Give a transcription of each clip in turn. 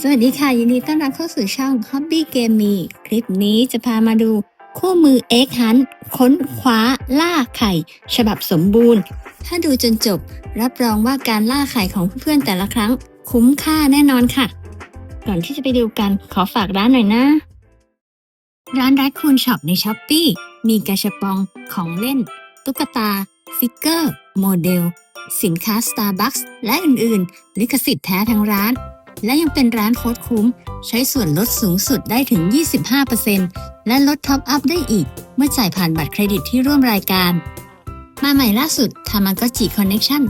สวัสดีค่ะ ยินดีต้อนรับเข้าสู่ช่อง Hobby Game Me คลิปนี้จะพามาดูคู่มือ Egg Hunt ค้นคว้าล่าไข่ ฉบับสมบูรณ์ ถ้าดูจนจบ รับรองว่าการล่าไข่ของเพื่อนๆแต่ละครั้ง คุ้มค่าแน่นอนค่ะ ก่อนที่จะไปดูกันขอฝากร้านหน่อยนะ ร้านรัดคูนช็อปในช้อปปีมีกระชับปองของเล่น ตุ๊กตา ฟิกเกอร์ โมเดล สินค้า Starbucks และอื่นๆ ลิขสิทธิ์แท้ทั้งร้าน และยังเป็นร้านโค้ดคุ้ม ใช้ส่วนลดสูงสุดได้ถึง 25%และลดท็อปอัพได้อีก เมื่อจ่ายผ่านบัตรเครดิตที่ร่วมรายการ มาใหม่ล่าสุด Tamagotchi Connection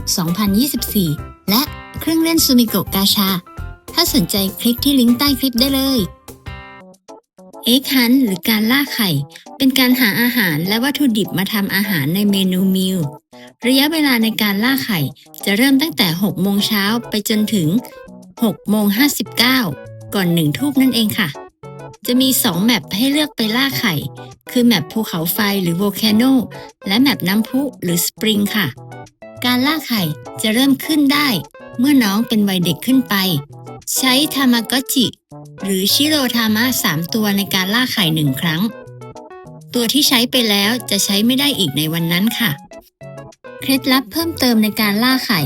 2024 และเครื่องเล่นซูมิโกะกาชา ถ้าสนใจคลิกที่ลิงก์ใต้คลิปได้เลยเอ็กฮันหรือการล่าไข่ เป็นการหาอาหารและวัตถุดิบมาทำอาหารในเมนูมิลระยะเวลาในการล่าไข่จะเริ่มตั้งแต่ 6 โมงเช้าไปจนถึง 6โมง59 ก่อน1ทุ่มนั่นเองค่ะ จะมี 2 แมปให้เลือกไปล่าไข่ คือแมปภูเขาไฟหรือโวลแคนโนและแมปน้ำพุหรือสปริงค่ะ การล่าไข่จะเริ่มขึ้นได้ เมื่อน้องเป็นวัยเด็กขึ้นไป ใช้ทามากจิ หรือชิโรทามะ3ตัวในการล่าไข่หนึ่งครั้ง ตัวที่ใช้ไปแล้วจะใช้ไม่ได้อีกในวันนั้นค่ะ เคล็ดลับเพิ่มเติมในการล่าไข่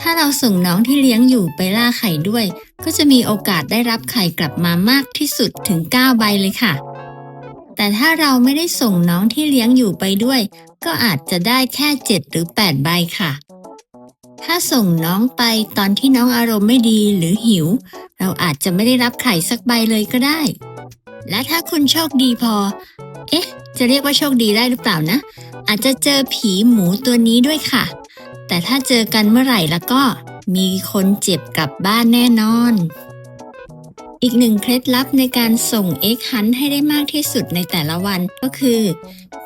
ถ้าเราส่งน้องที่เลี้ยงอยู่ไปล่าไข่ด้วย ก็จะมีโอกาสได้รับไข่กลับมามากที่สุดถึง 9 ใบเลยค่ะ แต่ถ้าเราไม่ได้ส่งน้องที่เลี้ยงอยู่ไปด้วย ก็อาจจะได้แค่ 7 หรือ 8 ใบค่ะ ถ้าส่งน้องไปตอนที่น้องอารมณ์ไม่ดีหรือหิว เราอาจจะไม่ได้รับไข่สักใบเลยก็ได้ และถ้าคุณโชคดีพอ เอ๊ะ จะเรียกว่าโชคดีได้หรือเปล่านะ อาจจะเจอผีหมูตัวนี้ด้วยค่ะ แต่ถ้าเจอกันเมื่อไหร่แล้วก็มีคนเจ็บกลับบ้านแน่นอน อีกหนึ่งเคล็ดลับในการส่งเอ็กฮันให้ได้มากที่สุดในแต่ละวันก็คือ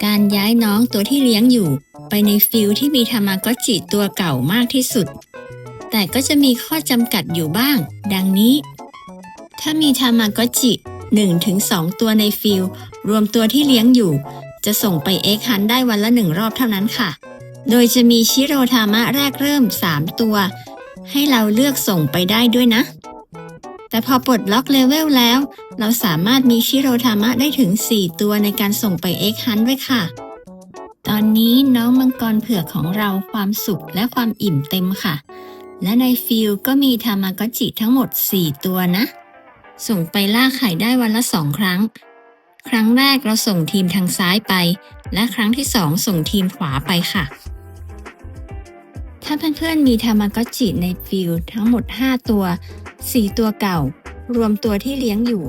การย้ายน้องตัวที่เลี้ยงอยู่ ไปในฟิลที่มีทามากจิตัวเก่ามากที่สุด แต่ก็จะมีข้อจำกัดอยู่บ้าง ดังนี้ ถ้ามีทามากจิ1-2 ตัวในฟิลรวมตัวที่เลี้ยงอยู่ จะส่งไปเอ็กฮันได้วันละหนึ่งรอบเท่านั้นค่ะ โดยจะมีชิโรทามะแรกเริ่ม 3 ตัว ให้เราเลือกส่งไปได้ด้วยนะ แต่พอปลดล็อกเลเวลแล้ว เราสามารถมีชิโรทามะได้ถึง 4 ตัวในการส่งไปเอ็กฮันด้วยค่ะ ตอนนี้น้องมังกรเผือกของเราความสุขและความอิ่มเต็มค่ะ และในฟิลก็มีทามากจิทั้งหมด 4 ตัวนะ ส่งไปล่าไข่ได้วันละสองครั้งครั้งแรกเราส่งทีมทางซ้ายไป และครั้งที่สองส่งทีมขวาไปค่ะ ถ้าเพื่อนๆมีทามากอจิในฟิลทั้งหมด 5 ตัว 4 ตัวเก่า รวมตัวที่เลี้ยงอยู่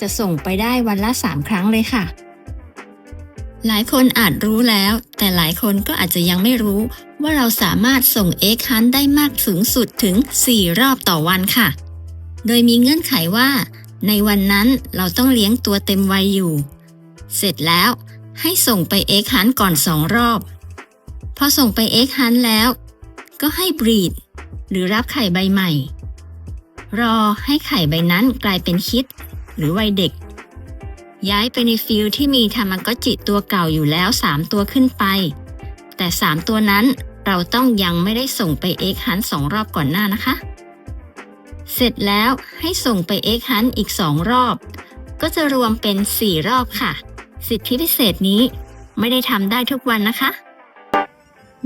จะส่งไปได้วันละ 3 ครั้งเลยค่ะ หลายคนอาจรู้แล้ว แต่หลายคนก็อาจจะยังไม่รู้ ว่าเราสามารถส่งเอ็กฮันได้มากสูงสุดถึง 4 รอบต่อวันค่ะ โดยมีเงื่อนไขว่า ในวันนั้นเราต้องเลี้ยงตัวเต็มวัยอยู่ เสร็จแล้วให้ส่งไปเอ็กฮันก่อน 2 รอบ พอส่งไปเอ็กฮันแล้ว ก็ให้บรีด หรือรับไข่ใบใหม่ รอให้ไข่ใบนั้นกลายเป็นคิด หรือวัยเด็ก ย้ายไปในฟิลที่มีทามกจิตัวเก่าอยู่แล้ว 3 ตัวขึ้นไป แต่ 3 ตัวนั้นเราต้องยังไม่ได้ส่งไปเอ็กฮันสองรอบก่อนหน้านะคะ เสร็จแล้วให้ส่งไปเอ็กฮันอีก2รอบ ก็จะรวมเป็น 4 รอบค่ะ สิทธิพิเศษนี้ไม่ได้ทำได้ทุกวันนะคะ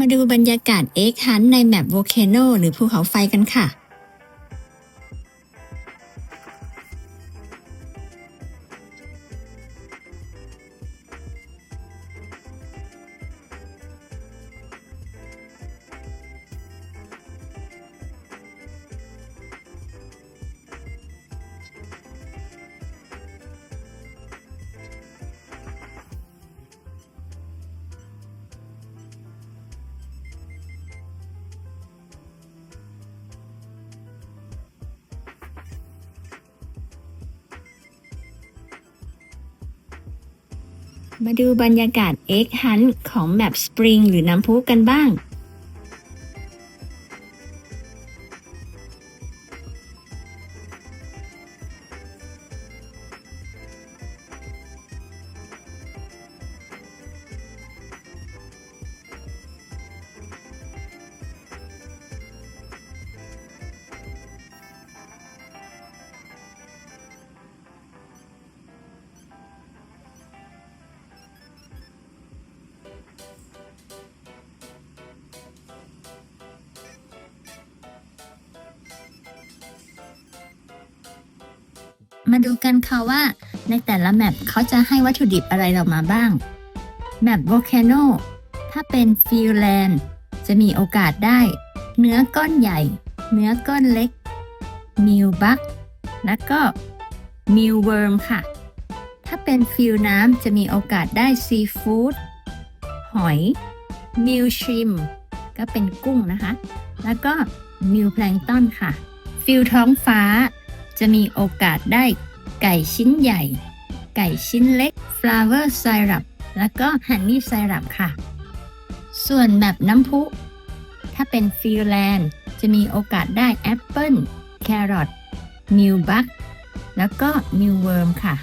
มาดูบรรยากาศเอ็กฮันในแมปโวเคโนหรือภูเขาไฟกันค่ะ มาดูบรรยากาศ Egg Hunt ของแมป Spring หรือน้ำพุกันบ้าง มาดูกันค่ะว่า ในแต่ละแมปเขาจะให้วัตถุดิบอะไรเรามาบ้าง แมป Volcano ถ้าเป็นฟิลแลนด์จะมีโอกาสได้ เนื้อก้อนใหญ่ เนื้อก้อนเล็ก มิวบักแล้วก็มิวเวิร์มค่ะ ถ้าเป็นฟิลน้ำจะมีโอกาสได้ซีฟู้ดหอยมิวชิมก็เป็นกุ้งนะคะ แล้วก็มิวแพลงตอนค่ะ ฟิลท้องฟ้า จะมีโอกาสได้ไก่ชิ้นใหญ่ ไก่ชิ้นเล็กฟลาเวอร์ไซรัปแล้วก็ฮันนี่ไซรัปค่ะ ส่วนแบบน้ำพุ ถ้าเป็นฟิลแลนด์จะมีโอกาสได้แอปเปิลแครอทมิวบักแล้วก็มิวเวิร์มค่ะ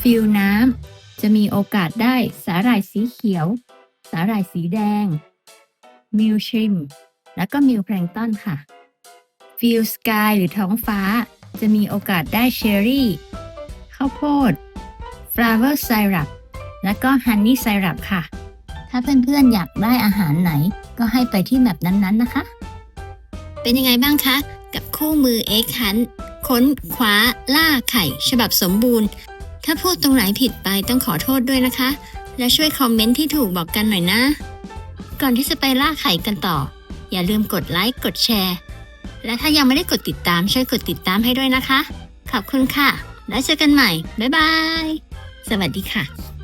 ฟิลน้ำจะมีโอกาสได้สาหร่ายสีเขียว สาหร่ายสีแดง มิวชิม แล้วก็มิวแพลงตอนค่ะ ฟิลสกายหรือท้องฟ้า จะมีโอกาสได้เชอร์รี่ ข้าวโพดฟลาเวอร์ไซรัปและก็ฮันนี่ไซรัปค่ะ ถ้าเพื่อนๆอยากได้อาหารไหน ก็ให้ไปที่แมปนั้นๆนะคะ เป็นยังไงบ้างคะ กับคู่มือเอ็กฮันค้นคว้าล่าไข่ ฉบับสมบูรณ์ ถ้าพูดตรงไหนผิดไปต้องขอโทษด้วยนะคะ และช่วยคอมเมนต์ที่ถูกบอกกันหน่อยนะ ก่อนที่จะไปล่าไข่กันต่อ อย่าลืมกดไลค์กดแชร์ และถ้ายังไม่ได้กดติดตามช่วยกดติดตามให้ด้วยนะคะ ขอบคุณค่ะ แล้วเจอกันใหม่ บ๊ายบาย สวัสดีค่ะ